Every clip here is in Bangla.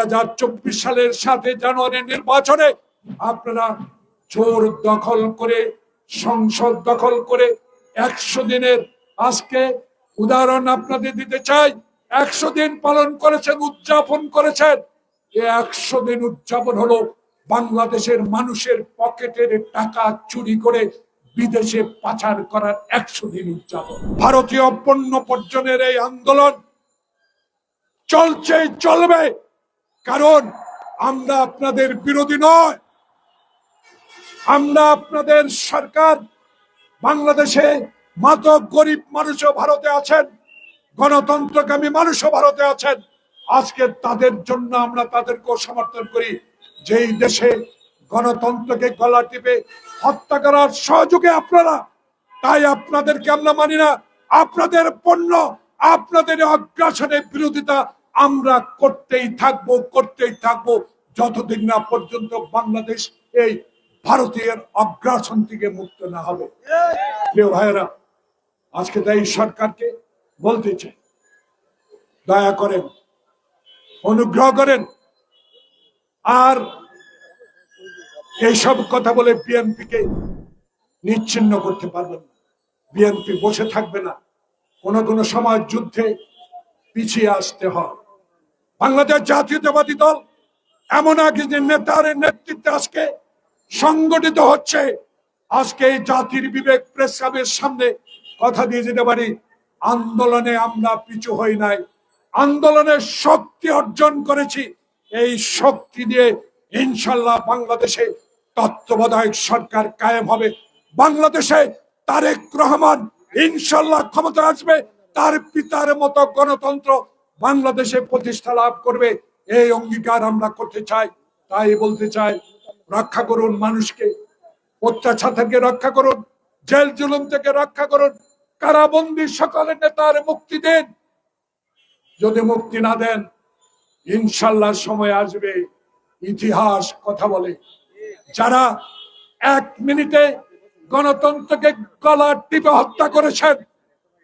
হাজার চব্বিশ সালের সাথে জানুয়ারি নির্বাচনে আপনারা জোর দখল করে, সংসদ দখল করে একশো দিনের আজকে উদাহরণ আপনাদের দিতে চাই। একশো দিন পালন করেছেন, উদযাপন করেছেন। এই একশো দিন উদযাপন হলো বাংলাদেশের মানুষের পকেটের টাকা চুরি করে বিদেশে পাচার করার একশো দিন উদযাপন। ভারতীয় পণ্য বর্জনের এই আন্দোলন চলছে চলবে। কারণ আমরা আপনাদের বিরোধী নয়। আমরা আপনাদের সরকার। বাংলাদেশে মাদক গরিব মানুষও ভারতে আছেন গণতন্ত্রকামী মানুষও ভারতে আছেন। আজকে তাদের জন্য আমরা তাদেরকেও সমর্থন করি, যেই দেশে গণতন্ত্রকে গলা টিপে হত্যা করার সহযোগে আপনারা, তাই আপনাদেরকে আমরা মানি না। আপনাদের পণ্য, আপনাদের অগ্রাসনের বিরোধিতা আমরা করতেই থাকব করতেই থাকব। যতদিন না পর্যন্ত বাংলাদেশ এই ভারতীয় অগ্রাসন থেকে মুক্ত না হবে। ভাইয়েরা, আজকে তাই সরকারকে বলতে চাই, দয়া করেন, অনুগ্রহ করেন, আর এইসব কথা বলে বিএনপিকে নিচ্ছিন্ন করতে পারবেন না। বিএনপি বসে থাকবে না। কোন কোন সময় যুদ্ধে পিছিয়ে আসতে হয়। বাংলাদেশ জাতীয়তাবাদী দল, এমন এক নেতার নেতৃত্বে আজকে সংগঠিত হচ্ছে, আজকে এই জাতির বিবেক প্রেস ক্লাবের সামনে কথা দিয়ে যেতে পারি, আন্দোলনে আমরা পিছু হই নাই আন্দোলনের শক্তি অর্জন করেছি, এই শক্তি দিয়ে ইনশাল্লাহ বাংলাদেশে তত্ত্বাবধায়ক সরকার কায়েম হবে, বাংলাদেশে তারেক রহমান ইনশাল্লাহ ক্ষমতা আসবে, তার পিতার মতো গণতন্ত্র বাংলাদেশে প্রতিষ্ঠা লাভ করবে, এই অঙ্গীকার আমরা করতে চাই। তাই বলতে চাই, রক্ষা করুন মানুষকে, অত্যাচার থেকে রক্ষা করুন, জেল জুলুম থেকে রক্ষা করুন, কারাবন্দি সকলের নেতার মুক্তি দেন। যদি মুক্তি না দেন, ইনশাল্লাহ সময় আসবে, ইতিহাস কথা বলে। যারা এক মিনিটে গণতন্ত্রকে গলা টিপে হত্যা করেছেন,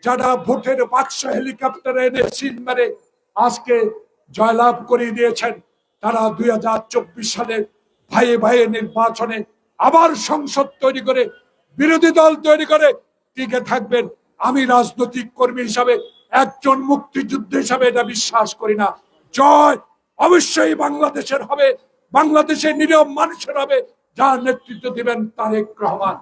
যারা ভোটের বাক্স হেলিকপ্টারে এনে সিল মেরে আজকে জয়লাভ করিয়ে দিয়েছেন তারা দুই হাজার চব্বিশ সালের ভাইয়ে ভাইয়ে নির্বাচনে আবার সংসদ তৈরি করে, বিরোধী দল তৈরি করে, টিকে থাকবেন। আমি রাজনৈতিক কর্মী হিসাবে, একজন মুক্তিযুদ্ধ হিসাবে এটা বিশ্বাস করি না। জয় অবশ্যই বাংলাদেশের হবে, বাংলাদেশের নিরব মানুষের হবে, যার নেতৃত্ব দিবেন তারেক রহমান।